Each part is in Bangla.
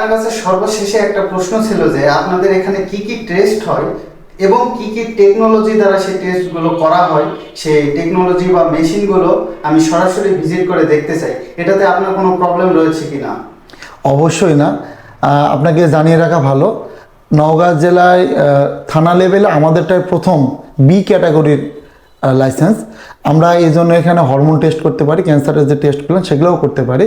আপনার কাছে সর্বশেষে একটা প্রশ্ন ছিল যে আপনাদের এখানে কি কি টেস্ট হয় এবং কি কি টেকনোলজি দ্বারা সেই টেস্টগুলো করা হয়? সেই টেকনোলজি বা মেশিনগুলো আমি সরাসরি ভিজিট করে দেখতে চাই। এটাতে আপনার কোনো প্রবলেম রয়েছে কি না অবশ্যই না। আপনাকে জানিয়ে রাখা ভালো। নওগাঁ জেলায় থানা লেভেলে আমাদেরটাই প্রথম বি ক্যাটাগরির লাইসেন্স আমরা এই জন্য এখানে হরমোন টেস্ট করতে পারি ক্যান্সারের যে টেস্টগুলো সেগুলোও করতে পারি।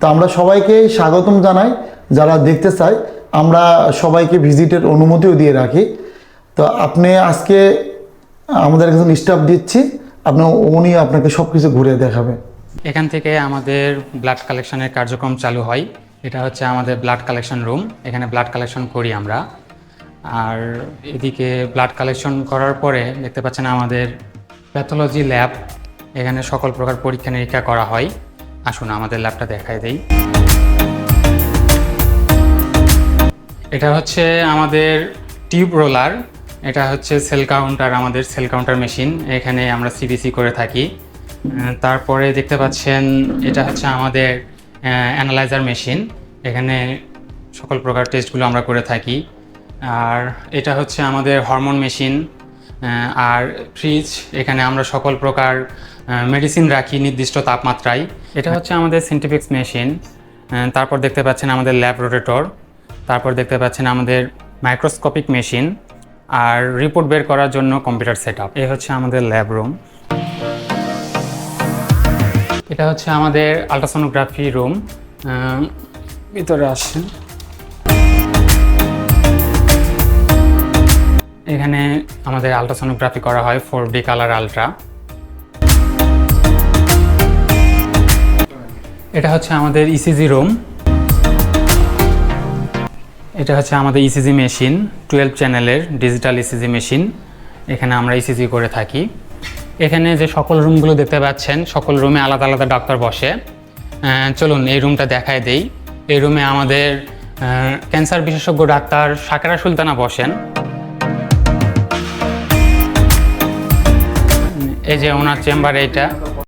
তো আমরা সবাইকে স্বাগতম জানাই। যারা দেখতে চায়, আমরা সবাইকে ভিজিটের অনুমতিও দিয়ে রাখি। তো আপনি আজকে আমাদের একজন স্টাফ দিচ্ছি, আপনি উনি আপনাকে সব কিছু ঘুরে দেখাবে। এখান থেকে আমাদের ব্লাড কালেকশনের কার্যক্রম চালু হয়। এটা হচ্ছে আমাদের ব্লাড কালেকশন রুম এখানে ব্লাড কালেকশন করি আমরা। আর এদিকে ব্লাড কালেকশন করার পরে দেখতে পাচ্ছেন আমাদের প্যাথোলজি ল্যাব এখানে সকল প্রকার পরীক্ষা নিরীক্ষা করা হয়। আসুন আমাদের ল্যাবটা দেখাই দেই। এটা হচ্ছে আমাদের টিউব রোলার, এটা হচ্ছে সেল কাউন্টার, আমাদের সেল কাউন্টার মেশিন, এখানে আমরা সিবিসি করে থাকি। তারপরে দেখতে পাচ্ছেন এটা হচ্ছে আমাদের অ্যানালাইজার মেশিন, এখানে সকল প্রকার টেস্টগুলো আমরা করে থাকি। আর এটা হচ্ছে আমাদের হরমোন মেশিন আর ফ্রিজ, এখানে আমরা সকল প্রকার মেডিসিন রাখি নির্দিষ্ট তাপমাত্রায়। এটা হচ্ছে আমাদের সিন্টিফিক্স মেশিন তারপর দেখতে পাচ্ছেন আমাদের ল্যাব রোটেটর তারপর দেখতে পাচ্ছেন আমাদের মাইক্রোস্কোপিক মেশিন আর রিপোর্ট বের করার জন্য কম্পিউটার সেট আপ এই হচ্ছে আমাদের ল্যাব রুম এটা হচ্ছে আমাদের আলট্রাসোনোগ্রাফি রুম ভিতরে আসেন। এখানে আমাদের আলট্রাসোনোগ্রাফি করা হয় ফোর ডি কালার আলট্রা এটা হচ্ছে আমাদের ইসিজি রুম এটা হচ্ছে আমাদের ইসিজি মেশিন টুয়েলভ চ্যানেলের ডিজিটাল ইসিজি মেশিন এখানে আমরা ইসিজি করে থাকি। এখানে যে সকল রুমগুলো দেখতে পাচ্ছেন, সকল রুমে আলাদা আলাদা ডাক্তার বসে। চলুন এই রুমটা দেখায় দেই। এই রুমে আমাদের ক্যান্সার বিশেষজ্ঞ ডাক্তার সাকেরা সুলতানা বসেন। এই যে ওনার চেম্বার এইটা।